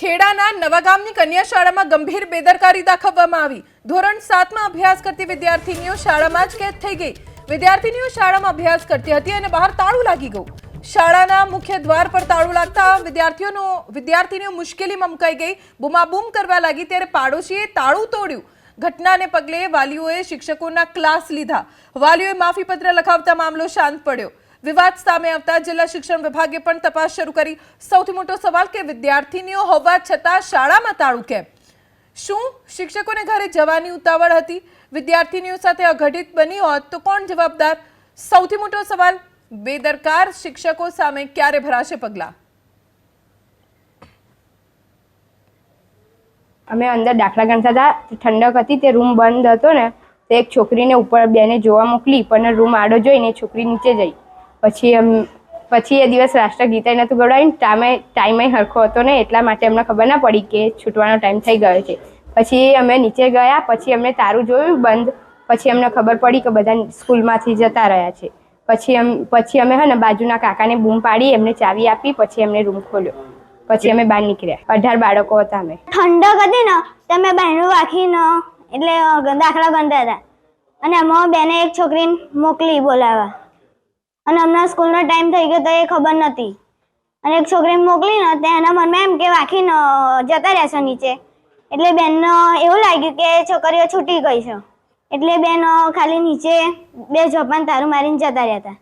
ખેડાના નવાગામની કન્યા શાળામાં ગંભીર બેદરકારી દાખવવામાં આવી. ધોરણ સાતમાં અભ્યાસ કરતી વિદ્યાર્થીનીઓ શાળામાં જ કેદ થઈ ગઈ. વિદ્યાર્થીનીઓ શાળામાં અભ્યાસ કરતી હતી અને બહાર તાળું લાગી ગયું. શાળાના મુખ્ય દ્વાર પર તાળું લાગતા વિદ્યાર્થીઓનો વિદ્યાર્થીનીઓ મુશ્કેલીમાં મુકાઈ ગઈ. બૂમાબૂમ કરવા લાગી ત્યારે પાડોશીએ તાળું તોડ્યું. ઘટનાને પગલે વાલીઓએ શિક્ષકોના ક્લાસ લીધા. વાલીઓએ માફીપત્ર લખાવતા મામલો શાંત પડ્યો. વિવાદ સામે આવતા જિલ્લા શિક્ષણ વિભાગે પણ તપાસ શરૂ કરી. સૌથી મોટો સવાલ કે વિદ્યાર્થીનીઓ હોવા છતાં શાળામાં તાળું કેમ? શું શિક્ષકોને ઘરે જવાની ઉતાવળ હતી? વિદ્યાર્થીનીઓ સાથે અઘટિત બની હોત તો કોણ જવાબદાર? સૌથી મોટો સવાલ, બેદરકાર શિક્ષકો સામે ક્યારે ભરાશે પગલાં? અમે અંદર દાખલા ગણતા હતા ઠંડક હતી, તે રૂમ બંધ હતો ને, તે એક છોકરીને ઉપર બેને જોવા મોકલી, પણ રૂમ આડો જોઈને છોકરી નીચે જઈ. પછી એમ, પછી એ દિવસ રાષ્ટ્રગીતા નહોતું ગવડાવ્યું ટાઈમે ટાઈમે હરખો હતો ને, એટલા માટે અમને ખબર ના પડી કે છૂટવાનો ટાઈમ થઈ ગયો છે. પછી અમે નીચે ગયા, પછી અમને તારું જોયું બંધ, પછી અમને ખબર પડી કે બધા સ્કૂલમાંથી જતા રહ્યા છે. પછી એમ, પછી અમે હે ને બાજુના કાકાને બૂમ પાડી, એમને ચાવી આપી, પછી એમને રૂમ ખોલ્યો. પછી અમે બહાર નીકળ્યા. અઢાર બાળકો હતા અમે. ઠંડક હતી ને તમે બહેનો રાખીને, એટલે દાખલા ગણતા હતા. અને એમાં બેને એક છોકરીને મોકલી બોલાવવા અને હમણાં સ્કૂલનો ટાઈમ થઈ ગયો તો એ ખબર નથી અને એક છોકરીને મોકલીને તો એના મનમાં એમ કે વાંખીને જતા રહેશે નીચે. એટલે બેનનો એવું લાગ્યું કે છોકરીઓ છૂટી ગઈ છે. એટલે બેન ખાલી નીચે બે જોપાન તારું મારીને જતા રહ્યા હતા